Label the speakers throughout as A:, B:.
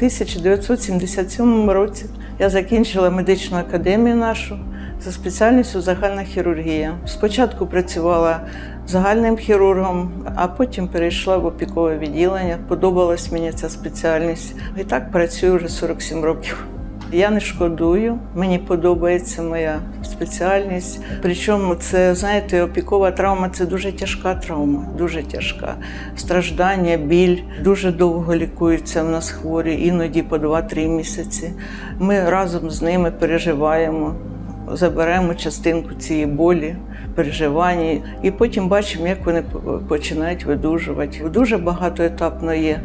A: 1977 році я закінчила медичну академію нашу за спеціальністю загальна хірургія. Спочатку працювала загальним хірургом, а потім перейшла в опікове відділення. Подобалась мені ця спеціальність. І так працюю вже 47 років. Я не шкодую, мені подобається моя спеціальність. Причому це, знаєте, опікова травма це дуже тяжка травма, дуже тяжка. Страждання, біль дуже довго лікуються в нас хворі, іноді по 2-3 місяці. Ми разом з ними переживаємо, заберемо частинку цієї болі, переживань, і потім бачимо, як вони починають видужувати. Дуже багатоетапно є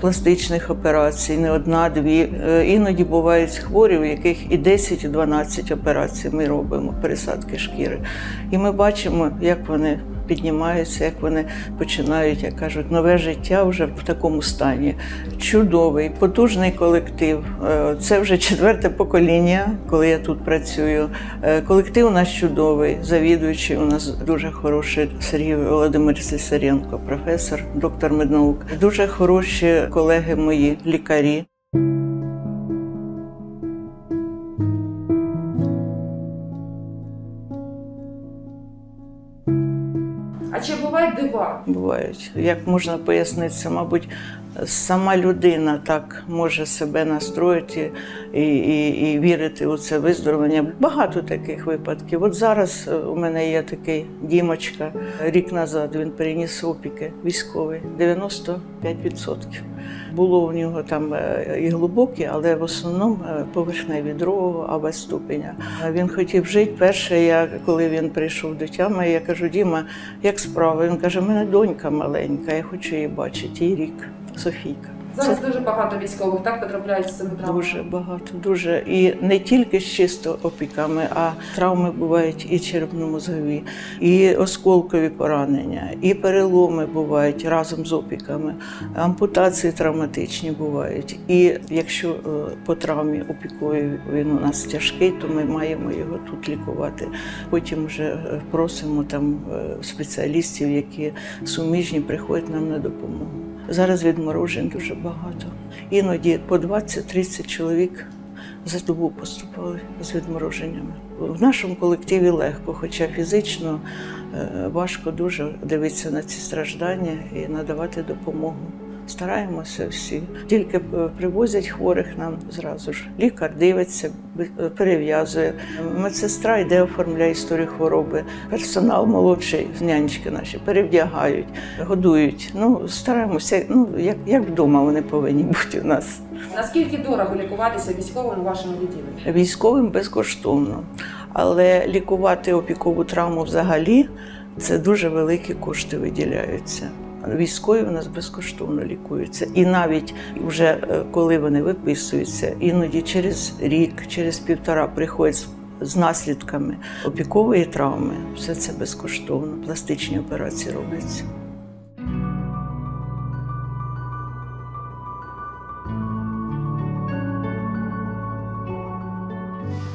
A: пластичних операцій, не одна, дві. Е, Іноді бувають хворі, у яких і 10, і 12 операцій ми робимо, пересадки шкіри. І ми бачимо, як вони піднімаються, як вони починають, як кажуть, нове життя вже в такому стані. Чудовий, потужний колектив. Е, Це вже четверте покоління, коли я тут працюю. Е, Колектив у нас чудовий, завідуючий у нас дуже хороший Сергій Володимир Сисаренко, професор, доктор меднаук. Дуже хороші колеги мої, лікарі.
B: А чи бувають дива?
A: бувають. Як можна пояснити, це, мабуть, сама людина так може себе настроїти і, і, і вірити у це виздоровлення. Багато таких випадків. От зараз е, у мене є такий Дімочка. Рік назад він переніс опіки військовий 95%. Було у нього там е, і глибокі, але в основному е, поверхневі другого або ступеня. Він хотів жити. Перше, я коли він прийшов до тями, я кажу: Діма, як справа? Він каже: у мене донька маленька, я хочу її бачити. Їй рік, Софійка.
B: Зараз дуже багато військових так потрапляють з цими травмами.
A: Дуже багато, дуже. І не тільки з чисто опіками, а травми бувають і черепно-мозгові, і осколкові поранення, і переломи бувають разом з опіками, ампутації травматичні бувають. І якщо е, по травмі опіковій він у нас тяжкий, то ми маємо його тут лікувати. Потім вже е, просимо там е, спеціалістів, які суміжні, приходять нам на допомогу. Зараз відморожень дуже багато. Іноді по 20-30 чоловік за добу поступали з відмороженнями. В нашому колективі легко, хоча фізично е, важко дуже дивитися на ці страждання і надавати допомогу. Стараємося всі. Тільки е, привозять хворих нам зразу ж. Лікар дивиться, е, перев'язує. Медсестра йде, оформляє історію хвороби. Персонал молодший, нянечки наші перевдягають, годують. Ну, стараємося, ну як, як вдома вони повинні бути у нас.
B: Наскільки дорого лікуватися військовим у вашому відділенні?
A: Військовим безкоштовно. Але лікувати опікову травму взагалі це дуже великі кошти виділяються. Військові у нас безкоштовно лікуються. І навіть вже е, коли вони виписуються, іноді через рік, через півтора приходять з- з наслідками опікової травми. Все це безкоштовно. Пластичні операції робляться.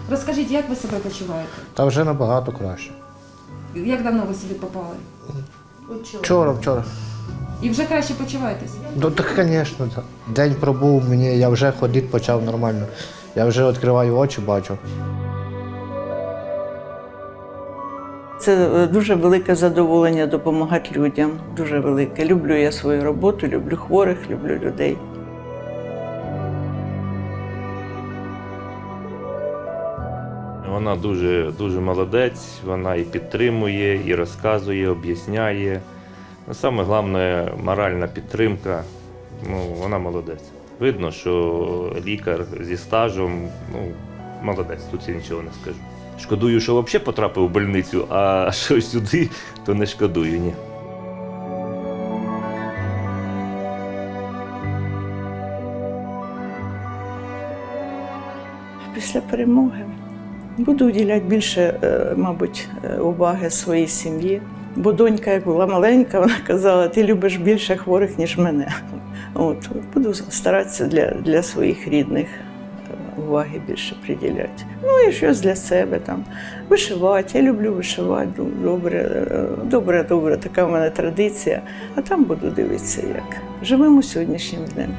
B: Розкажіть, як ви себе почуваєте?
C: Та вже набагато краще.
B: Як давно ви сюди попали?
C: Вчора, вчора.
B: І вже краще почуваєтесь?
C: Ну так, звісно, так. день пробув мені, я вже ходити почав нормально. Я вже відкриваю очі, бачу.
A: Це е, дуже велике задоволення допомагати людям. Дуже велике. Люблю я свою роботу, люблю хворих, люблю людей.
D: Вона дуже, дуже молодець, вона і підтримує, і розказує, об'ясняє. Саме головне моральна підтримка. Ну, вона молодець. Видно, що лікар зі стажем, ну, молодець, тут я нічого не скажу. Шкодую, що взагалі потрапив в больницю, а що сюди, то не шкодую, ні.
A: Після перемоги буду уділяти більше, е, мабуть, е, уваги своїй сім'ї. Бо донька, як була маленька, вона казала, ти любиш більше хворих, ніж мене. От, буду старатися для, для своїх рідних е, уваги більше приділяти. Ну і щось для себе там. Вишивати. Я люблю вишивати. ну, Добре, е, добре, добре, така в мене традиція. А там буду дивитися, як. Живемо сьогоднішнім днем.